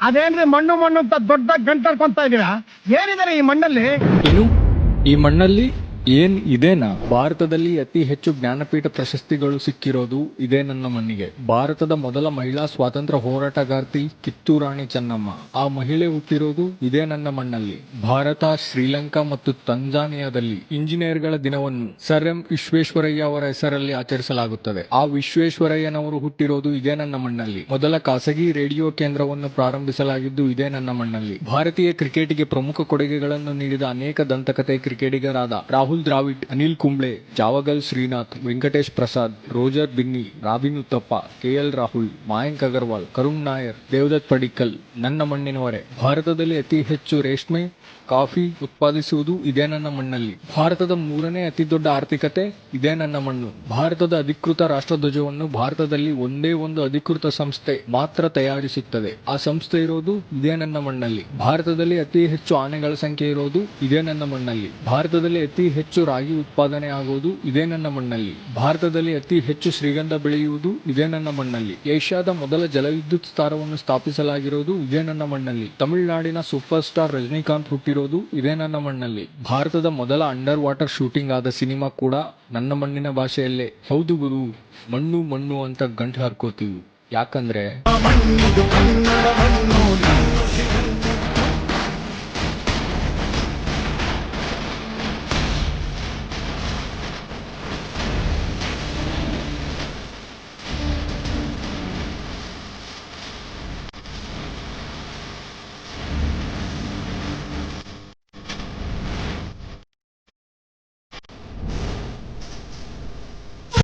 ಅದೇನ್ರಿ ಮಣ್ಣು ಮಣ್ಣು ಅಂತ ದೊಡ್ಡ ಗಂಟರ್ಕೊಂತ ಇದೀರಾ? ಏನಿದ್ದಾರೆ ಈ ಮಣ್ಣಲ್ಲಿ? ಏನು? ಈ ಮಣ್ಣಲ್ಲಿ ಏನ್ ಇದೇನಾ? ಭಾರತದಲ್ಲಿ ಅತಿ ಹೆಚ್ಚು ಜ್ಞಾನಪೀಠ ಪ್ರಶಸ್ತಿಗಳು ಸಿಕ್ಕಿರೋದು ಇದೇ ನನ್ನ ಮಣ್ಣಿಗೆ. ಭಾರತದ ಮೊದಲ ಮಹಿಳಾ ಸ್ವಾತಂತ್ರ್ಯ ಹೋರಾಟಗಾರ್ತಿ ಕಿತ್ತೂರಾಣಿ ಚೆನ್ನಮ್ಮ. ಆ ಮಹಿಳೆ ಹುಟ್ಟಿರೋದು ಇದೇ ನನ್ನ ಮಣ್ಣಲ್ಲಿ. ಭಾರತ, ಶ್ರೀಲಂಕಾ ಮತ್ತು ತಂಜಾನಿಯಾದಲ್ಲಿ ಇಂಜಿನಿಯರ್ಗಳ ದಿನವನ್ನು ಸರ್ ಎಂ ವಿಶ್ವೇಶ್ವರಯ್ಯ ಅವರ ಹೆಸರಲ್ಲಿ ಆಚರಿಸಲಾಗುತ್ತದೆ. ಆ ವಿಶ್ವೇಶ್ವರಯ್ಯನವರು ಹುಟ್ಟಿರೋದು ಇದೇ ನನ್ನ ಮಣ್ಣಲ್ಲಿ. ಮೊದಲ ಖಾಸಗಿ ರೇಡಿಯೋ ಕೇಂದ್ರವನ್ನು ಪ್ರಾರಂಭಿಸಲಾಗಿದ್ದು ಇದೇ ನನ್ನ ಮಣ್ಣಲ್ಲಿ. ಭಾರತೀಯ ಕ್ರಿಕೆಟ್ಗೆ ಪ್ರಮುಖ ಕೊಡುಗೆಗಳನ್ನು ನೀಡಿದ ಅನೇಕ ದಂತಕತೆ ಕ್ರಿಕೆಟಿಗರಾದ Rahul Dravid, Anil Kumble, Javagal Srinath, Venkatesh Prasad, Roger Binny, Robin Uthappa K L Rahul, Mayank Agarwal, Karun Nair, Devdutt Padikkal, ನನ್ನ ಮಣ್ಣಿನವರೇ. ಭಾರತದಲ್ಲಿ ಅತಿ ಹೆಚ್ಚು ರೇಷ್ಮೆ ಕಾಫಿ ಉತ್ಪಾದಿಸುವುದು ಇದೇ ನನ್ನ ಮಣ್ಣಲ್ಲಿ. ಭಾರತದ ಮೂರನೇ ಅತಿ ದೊಡ್ಡ ಆರ್ಥಿಕತೆ ಇದೇ ನನ್ನ ಮಣ್ಣು. ಭಾರತದ ಅಧಿಕೃತ ರಾಷ್ಟ್ರಧ್ವಜವನ್ನು ಭಾರತದಲ್ಲಿ ಒಂದೇ ಒಂದು ಅಧಿಕೃತ ಸಂಸ್ಥೆ ಮಾತ್ರ ತಯಾರಿಸುತ್ತದೆ. ಆ ಸಂಸ್ಥೆ ಇರೋದು ಇದೇ ನನ್ನ ಮಣ್ಣಲ್ಲಿ. ಭಾರತದಲ್ಲಿ ಅತಿ ಹೆಚ್ಚು ಆನೆಗಳ ಸಂಖ್ಯೆ ಇರೋದು ಇದೇ ನನ್ನ ಮಣ್ಣಲ್ಲಿ. ಭಾರತದಲ್ಲಿ ಅತಿ ಹೆಚ್ಚು ರಾಗಿ ಉತ್ಪಾದನೆ ಆಗುವುದು ಇದೇ ನನ್ನ ಮಣ್ಣಲ್ಲಿ. ಭಾರತದಲ್ಲಿ ಅತಿ ಹೆಚ್ಚು ಶ್ರೀಗಂಧ ಬೆಳೆಯುವುದು ಇದೇ ನನ್ನ ಮಣ್ಣಲ್ಲಿ. ಏಷ್ಯಾದ ಮೊದಲ ಜಲವಿದ್ಯುತ್ ಸ್ಥಾವರವನ್ನು ಸ್ಥಾಪಿಸಲಾಗಿರೋದು ಇದೇ ನನ್ನ ಮಣ್ಣಲ್ಲಿ. ತಮಿಳುನಾಡಿನ ಸೂಪರ್ ಸ್ಟಾರ್ ರಜನಿಕಾಂತ್ ಹುಟ್ಟಿರೋದು ಇದೇ ನನ್ನ ಮಣ್ಣಲ್ಲಿ. ಭಾರತದ ಮೊದಲ ಅಂಡರ್ ವಾಟರ್ ಶೂಟಿಂಗ್ ಆದ ಸಿನಿಮಾ ಕೂಡ ನನ್ನ ಮಣ್ಣಿನ ಭಾಷೆಯಲ್ಲೇ. ಹೌದು ಗುರು, ಮಣ್ಣು ಮಣ್ಣು ಅಂತ ಗಂಟು ಹಾಕೋತೀವಿ ಯಾಕಂದ್ರೆ